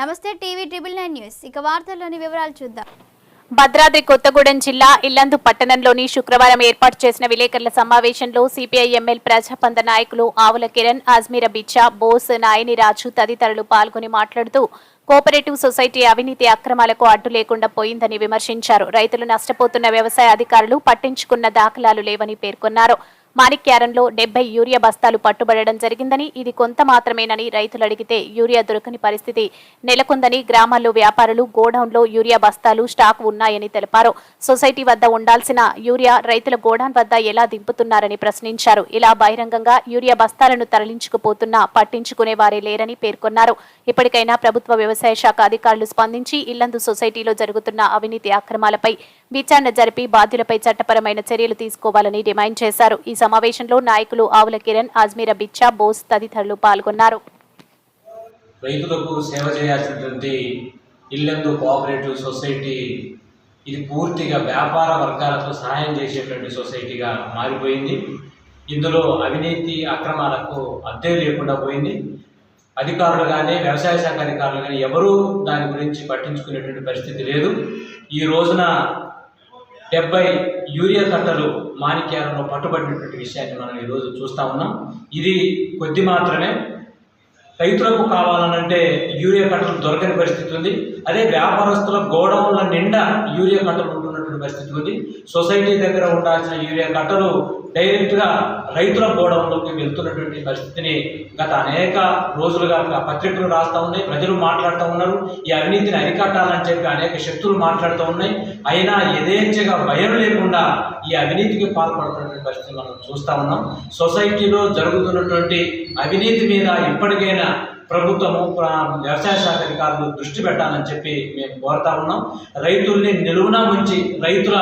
నమస్తే TV triple nine news. ఇక వార్తల్లోని వివరాలు చూద్దాం. భద్రాద్రి కొత్తగూడెం జిల్లా ఇల్లందు పట్టణంలోని శుక్రవారం ఏర్పాటు చేసిన విలేకరుల సమావేశంలో సిపిఐ ఎమ్మెల్ ప్రజాపంద నాయకులు ఆవుల కిరణ్ అజ్మీర బిచ్చా బోస్ నాయని రాజు తదితరులు పాల్గొని మాట్లాడుతూ కోఆపరేటివ్ సొసైటీ అవినీతి అక్రమాలకు అడ్డు లేకుండా పోయిందని విమర్శించారు. రైతులు నష్టపోతున్న వ్యవసాయ అధికారులు పట్టించుకున్న దాఖలాలు లేవని పేర్కొన్నారు. మాణిక్యారంలో డెబ్బై యూరియా బస్తాలు పట్టుబడడం జరిగిందని ఇది కొంత మాత్రమేనని రైతులు అడిగితే యూరియా దొరకని పరిస్థితి నెలకొందని గ్రామాల్లో వ్యాపారులు గోడౌన్లో యూరియా బస్తాలు స్టాక్ ఉన్నాయని తెలిపారు. సొసైటీ వద్ద ఉండాల్సిన యూరియా రైతుల గోడౌన్ వద్ద ఎలా దింపుతున్నారని ప్రశ్నించారు. ఇలా బహిరంగంగా యూరియా బస్తాలను తరలించుకుపోతున్నా పట్టించుకునే వారే లేరని పేర్కొన్నారు. ఇప్పటికైనా ప్రభుత్వ వ్యవసాయ శాఖ అధికారులు స్పందించి ఇల్లందు సొసైటీలో జరుగుతున్న అవినీతి అక్రమాలపై విచారణ జరిపి బాధ్యులపై చట్టపరమైన చర్యలు తీసుకోవాలని డిమాండ్ చేశారు. ఈ సమావేశంలో నాయకులు ఆవుల కిరణ్ అజ్మీర బిచ్చా బోస్ తదితరులు పాల్గొన్నారు. రైతులకు సేవ చేయాల్సినటువంటి ఇల్లందు కోఆపరేటివ్ సొసైటీ ఇది పూర్తిగా వ్యాపార వర్గాలకు సహాయం చేసేటువంటి సొసైటీగా మారిపోయింది. ఇందులో అవినీతి అక్రమాలకు అద్దే లేకుండా పోయింది. అధికారులు కానీ వ్యవసాయ శాఖ అధికారులు కానీ ఎవరూ దాని గురించి పట్టించుకునేటువంటి పరిస్థితి లేదు. ఈ రోజున డెబ్బై యూరియా కట్టలు మాణిక్యారంలో పట్టుబడినటువంటి విషయాన్ని మనం ఈరోజు చూస్తా ఉన్నాం. ఇది కొద్ది మాత్రమే. రైతులకు కావాలనంటే యూరియా కట్టలు దొరకని పరిస్థితి ఉంది. అదే వ్యాపారస్తుల గోడౌన్ల నిండా యూరియా కట్టలు ఉంటున్నటువంటి పరిస్థితి ఉంది. సొసైటీ దగ్గర ఉండాల్సిన యూరియా కట్టలు డైరెక్ట్గా రైతుల గోడంలోకి వెళ్తున్నటువంటి పరిస్థితిని గత అనేక రోజులుగా పత్రికలు రాస్తూ ఉన్నాయి ప్రజలు మాట్లాడుతూ ఉన్నారు. ఈ అవినీతిని అరికట్టాలని చెప్పి అనేక శక్తులు మాట్లాడుతూ ఉన్నాయి. అయినా యథేచ్ఛగా భయం లేకుండా ఈ అవినీతికి పాల్పడుతున్నటువంటి పరిస్థితి మనం చూస్తూ ఉన్నాం. సొసైటీలో జరుగుతున్నటువంటి అవినీతి మీద ఇప్పటికైనా ప్రభుత్వము వ్యవసాయ శాఖ అధికారులు దృష్టి పెట్టాలని చెప్పి మేము కోరుతా ఉన్నాం. రైతుల్ని నిలువున ఉంచి రైతుల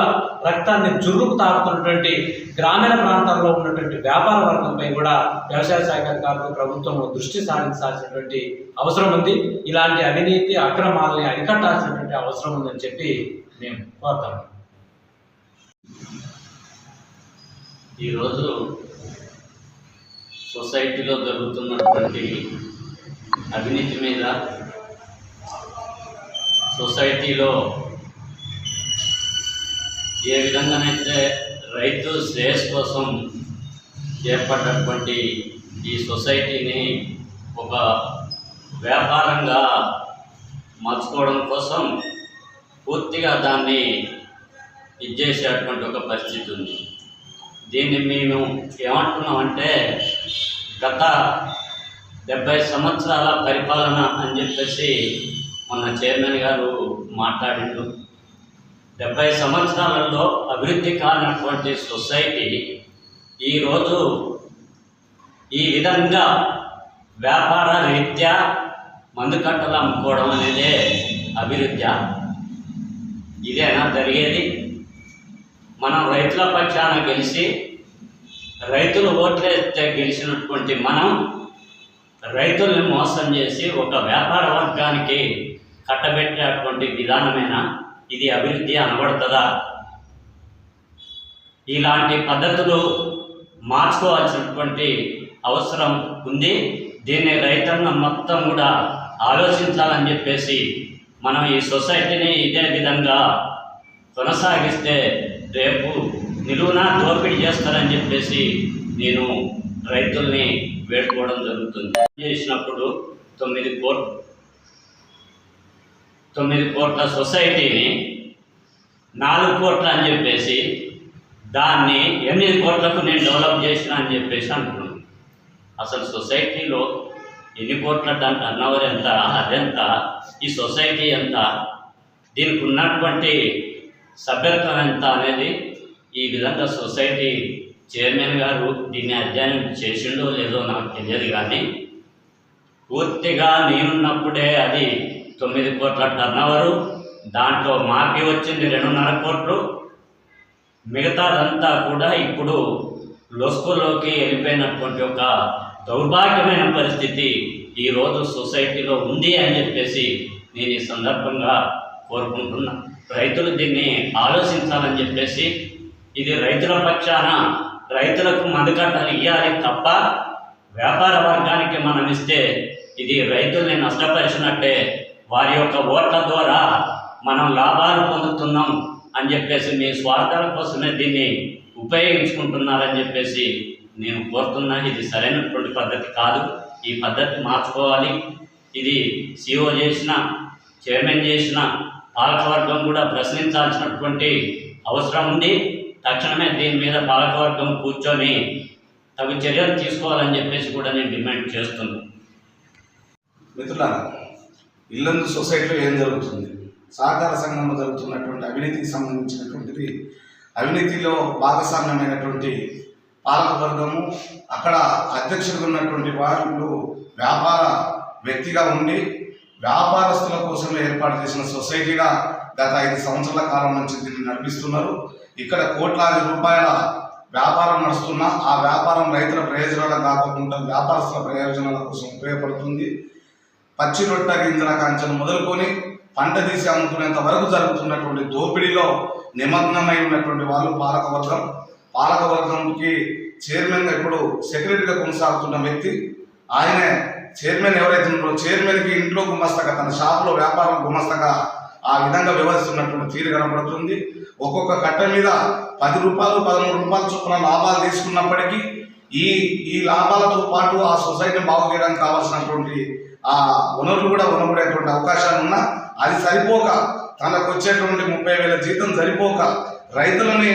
రక్తాన్ని చురుకు తాగుతున్నటువంటి గ్రామీణ ప్రాంతాల్లో ఉన్నటువంటి వ్యాపార వర్గంపై కూడా వ్యవసాయ శాఖ అధికారులు ప్రభుత్వం దృష్టి సారించాల్సినటువంటి అవసరం ఉంది. ఇలాంటి అవినీతి అక్రమాలని అరికట్టాల్సినటువంటి అవసరం ఉందని చెప్పి మేము కోరుతాం ఈరోజు సొసైటీలో జరుగుతున్నటువంటి అవినీతి మీద సొసైటీలో ఏ విధంగానైతే రైతు శ్రేయస్ కోసం ఏర్పడినటువంటి ఈ సొసైటీని ఒక వ్యాపారంగా మార్చుకోవడం కోసం పూర్తిగా దాన్ని ఇచ్చేసేటువంటి ఒక పరిస్థితి ఉంది. దీన్ని మేము ఏమంటున్నామంటే గత డెబ్బై సంవత్సరాల పరిపాలన అని చెప్పేసి మొన్న చైర్మన్ గారు మాట్లాడిండు. డెబ్బై సంవత్సరాలలో అభివృద్ధి కానటువంటి సొసైటీ ఈరోజు ఈ విధంగా వ్యాపార రీత్యా మందు కట్టలు అమ్ముకోవడం అనేదే అభివృద్ధి. ఇదేనా జరిగేది? మనం రైతుల పక్షాన గెలిచి రైతులు ఓట్లేస్తే గెలిచినటువంటి మనం రైతుల్ని మోసం చేసి ఒక వ్యాపార వర్గానికి కట్టబెట్టినటువంటి విధానమేనా? ఇది అభివృద్ధి అనబడుతుందా? ఇలాంటి పద్ధతులు మార్చుకోవాల్సినటువంటి అవసరం ఉంది. దీన్ని రైతన్న మొత్తం కూడా ఆలోచించాలని చెప్పేసి మనం ఈ సొసైటీని ఇదే విధంగా కొనసాగిస్తే రేపు నిలువునా దోపిడీ చేస్తారని చెప్పేసి నేను రైతుల్ని వేడుకోవడం జరుగుతుంది. చేసినప్పుడు తొమ్మిది కోట్ తొమ్మిది కోట్ల సొసైటీని నాలుగు కోట్ల అని చెప్పేసి దాన్ని ఎనిమిది కోట్లకు నేను డెవలప్ చేసిన అని చెప్పేసి అంటున్నాను అసలు సొసైటీలో ఎన్ని కోట్ల దాని టర్నోవర్ ఎంత అదెంత ఈ సొసైటీ ఎంత దీనికి ఉన్నటువంటి సభ్యత్వం ఎంత అనేది ఈ విధంగా సొసైటీ చైర్మన్ గారు దీన్ని అధ్యయనం చేసిండో లేదో నాకు తెలియదు కానీ పూర్తిగా నేనున్నప్పుడే అది తొమ్మిది కోట్ల టర్నవరు. దాంట్లో మాకి వచ్చింది రెండున్నర కోట్లు. మిగతాదంతా కూడా ఇప్పుడు లొస్కోలోకి వెళ్ళిపోయినటువంటి ఒక దౌర్భాగ్యమైన పరిస్థితి ఈరోజు సొసైటీలో ఉంది అని చెప్పేసి నేను ఈ సందర్భంగా కోరుకుంటున్నా. రైతులు దీన్ని ఆలోచించాలని చెప్పేసి ఇది రైతుల పక్షాన రైతులకు మందుకట్టలు ఇవ్వాలి తప్ప వ్యాపార వర్గానికి మనం ఇస్తే ఇది రైతుల్ని నష్టపరిచినట్టే. వారి యొక్క ఓట్ల ద్వారా మనం లాభాలు పొందుతున్నాం అని చెప్పేసి మీ స్వార్థాల కోసమే దీన్ని ఉపయోగించుకుంటున్నారని చెప్పేసి నేను కోరుతున్నా. ఇది సరైనటువంటి పద్ధతి కాదు. ఈ పద్ధతి మార్చుకోవాలి. ఇది సిఓ చేసిన చైర్మన్ చేసిన పాలకవర్గం కూడా ప్రశ్నించాల్సినటువంటి అవసరం ఉంది. తక్షణమే దీని మీద పాలకవర్గం కూర్చొని తగు చర్యలు తీసుకోవాలని చెప్పేసి కూడా నేను డిమాండ్ చేస్తున్నాను. మిత్రులారా ఇల్లందు సొసైటీలో ఏం జరుగుతుంది? సహకార సంఘంలో జరుగుతున్నటువంటి అవినీతికి సంబంధించినటువంటిది అవినీతిలో భాగస్వామ్యమైనటువంటి పాలకవర్గము అక్కడ అధ్యక్షులు ఉన్నటువంటి వాళ్ళు వ్యాపార వ్యక్తిగా ఉండి వ్యాపారస్తుల కోసం ఏర్పాటు చేసిన సొసైటీగా గత ఐదు సంవత్సరాల కాలం నుంచి దీన్ని నడిపిస్తున్నారు. ఇక్కడ కోట్లాది రూపాయల వ్యాపారం నడుస్తున్నా ఆ వ్యాపారం రైతుల ప్రయోజనాలకు కాకుండా వ్యాపారస్తుల ప్రయోజనాల కోసం ఉపయోగపడుతుంది. పచ్చి రొట్టె గింజల కంచెను మొదలుకొని పంట తీసి అమ్ముకునేంత వరకు జరుగుతున్నటువంటి దోపిడీలో నిమగ్నమై ఉన్నటువంటి వాళ్ళు పాలకవర్గం. పాలకవర్గంకి చైర్మన్గా ఇప్పుడు సెక్రటరీగా కొనసాగుతున్న వ్యక్తి. ఆయనే చైర్మన్ ఎవరైతే ఉన్నారో చైర్మన్కి ఇంట్లో గుమస్తగా తన షాపులో వ్యాపారం గుమస్తగా ఆ విధంగా వ్యవహరిస్తున్నటువంటి తీరు కనబడుతుంది. ఒక్కొక్క కట్ట మీద పది రూపాయలు పదమూడు రూపాయలు చొప్పున లాభాలు తీసుకున్నప్పటికీ ఈ ఈ లాభాలతో పాటు ఆ సొసైటీని బాగు చేయడానికి కావాల్సినటువంటి ఆ వనరులు కూడా వనపడేటువంటి అవకాశాలు ఉన్నా అది సరిపోక తనకు వచ్చేటువంటి ముప్పై వేల జీతం సరిపోక రైతులని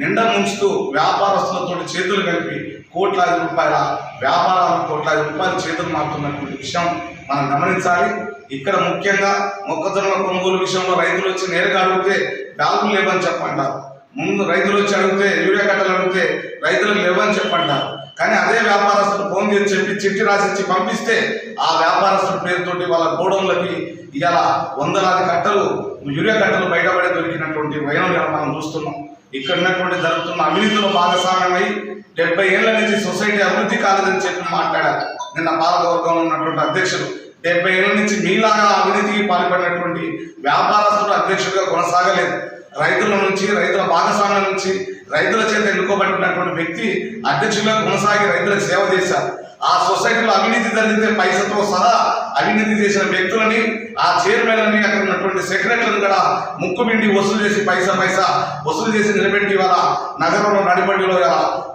నిండా ముంచుతూ వ్యాపారస్తులతో చేతులు కలిపి కోట్లాది రూపాయల వ్యాపారాలు కోట్లాది రూపాయల చేతులు మారుతున్నటువంటి విషయం మనం గమనించాలి. ఇక్కడ ముఖ్యంగా మొక్కజొన్న కొనుగోలు విషయంలో రైతులు వచ్చి నేరుగా అడిగితే బ్యాగులు లేవని చెప్పంటారు. ముందు రైతులు వచ్చి అడిగితే యూరియా కట్టలు అడిగితే రైతులకు లేవని చెప్పంటారు. కానీ అదే వ్యాపారస్తులు ఫోన్ చేసి చెప్పి చిట్టి రాసిచ్చి పంపిస్తే ఆ వ్యాపారస్తుల పేరుతోటి వాళ్ళ గోడౌన్లకి ఇవాళ వందలాది కట్టలు యూరియా కట్టలు బయటపడి దొరికినటువంటి వైనం మనం చూస్తున్నాం. ఇక్కడ ఉన్నటువంటి జరుగుతున్న అవినీతిలో భాగస్వామ్యమై డెబ్బై ఏళ్ళ నుంచి సొసైటీ అభివృద్ధి కాలేదని చెప్పి మాట్లాడారు. నిన్న పాలకవర్గంలో ఉన్నటువంటి అధ్యక్షులు. డెబ్బై ఏళ్ళ నుంచి మీలాగా అవినీతికి పాల్పడినటువంటి వ్యాపారస్తుడు అధ్యక్షుడిగా కొనసాగలేదు. రైతుల నుంచి రైతుల భాగస్వామ్యం నుంచి రైతుల చేత ఎన్నుకోబడినటువంటి వ్యక్తి అధ్యక్షులుగా కొనసాగి రైతులకు సేవ చేశారు. ఆ సొసైటీలో అవినీతి జరిగితే పైసతో సహా అవినీతి చేసిన వ్యక్తులని ఆ చైర్మన్ అని అక్కడ ఉన్నటువంటి సెక్రటరీని కూడా ముక్కుమిండి వసూలు చేసి పైసా పైసా వసూలు చేసి నిలబెట్టి ఇవాళ నగరంలో నడిబండిలో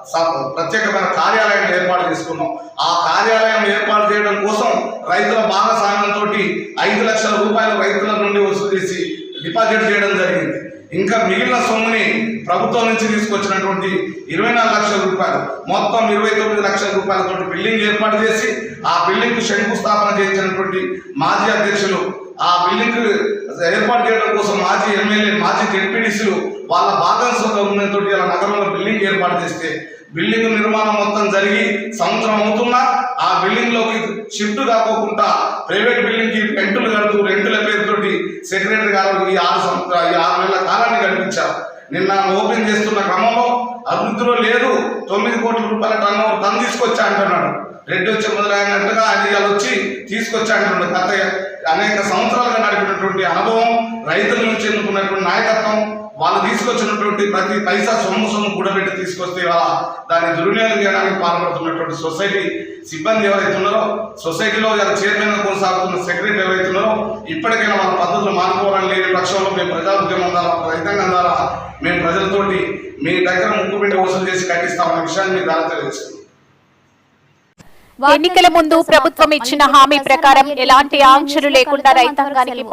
స- ప్రత్యేకమైన కార్యాలయం ఏర్పాటు చేసుకున్నాం. ఆ కార్యాలయం ఏర్పాటు చేయడం కోసం రైతుల భాగస్వామ్యంతో ఐదు లక్షల రూపాయలు రైతుల నుండి వసూలు చేసి డిపాజిట్ చేయడం జరిగింది. ఇంకా మిగిలిన సొమ్ముని ప్రభుత్వం నుంచి తీసుకొచ్చినటువంటి ఇరవై నాలుగు లక్షల రూపాయలు మొత్తం ఇరవై తొమ్మిది లక్షల రూపాయలతో బిల్డింగ్ ఏర్పాటు చేసి ఆ బిల్డింగ్కు శంకుస్థాపన చేయించినటువంటి మాజీ అధ్యక్షులు ఆ బిల్డింగ్ ఏర్పాటు చేయడం కోసం మాజీ ఎమ్మెల్యే మాజీ జెడ్పీటీసీలు వాళ్ళ భాగస్వామ్యంతో ఇలా నగరంలో బిల్డింగ్ ఏర్పాటు చేస్తే బిల్డింగ్ నిర్మాణం మొత్తం జరిగి సంవత్సరం అవుతున్నా ఆ బిల్డింగ్లోకి షిఫ్ట్ కాకోకుండా ప్రైవేట్ బిల్డింగ్కి రెంటులు కడుతూ రెంటుల పేరుతోటి సెక్రటరీ గారు ఈ ఆరు సంవత్సరాలు ఈ ఆరు నెలల కాలాన్ని గడిపించారు. నిన్న ఓపెన్ చేస్తున్న క్రమంలో అభివృద్ధిలో లేదు తొమ్మిది కోట్ల రూపాయల టన్ను తను తీసుకొచ్చా అంటున్నాడు. రెడ్డి వచ్చే మొదలైనట్టుగా ఆయన ఇవాళ వచ్చి తీసుకొచ్చా అంటున్నాడు. గత అనేక సంవత్సరాలుగా నడిపినటువంటి అనుభవం రైతుల నుంచి ఎన్నుకున్నటువంటి నాయకత్వం వాళ్ళు తీసుకొచ్చినటువంటి ప్రతి పైసా సొమ్ము సొమ్ము కూడబెట్టి తీసుకొస్తే ఇవాళ దాన్ని దుర్వినియోగం చేయడానికి పాల్పడుతున్నటువంటి సొసైటీ సిబ్బంది ఎవరైతే ఉన్నారో సొసైటీలో ఇలా చైర్మన్ కొనసాగుతున్న సెక్రటరీ ఎవరైతే ఉన్నారో ఇప్పటికైనా వాళ్ళ పద్ధతులు మానుకోవాలని లేని పక్షంలో మేము ప్రజా ఉద్యమం ద్వారా రైతాంగం ద్వారా మేము ప్రజలతోటి మీ దగ్గర ముక్కు పిండి వసూలు చేసి కట్టిస్తామన్న విషయాన్ని మీ ద్వారా తెలియజేస్తున్నాం. ఎన్నికల ముందు ప్రభుత్వం ఇచ్చిన హామీ ప్రకారం ఎలాంటి ఆంక్షలు లేకుండా రైతాంగానికి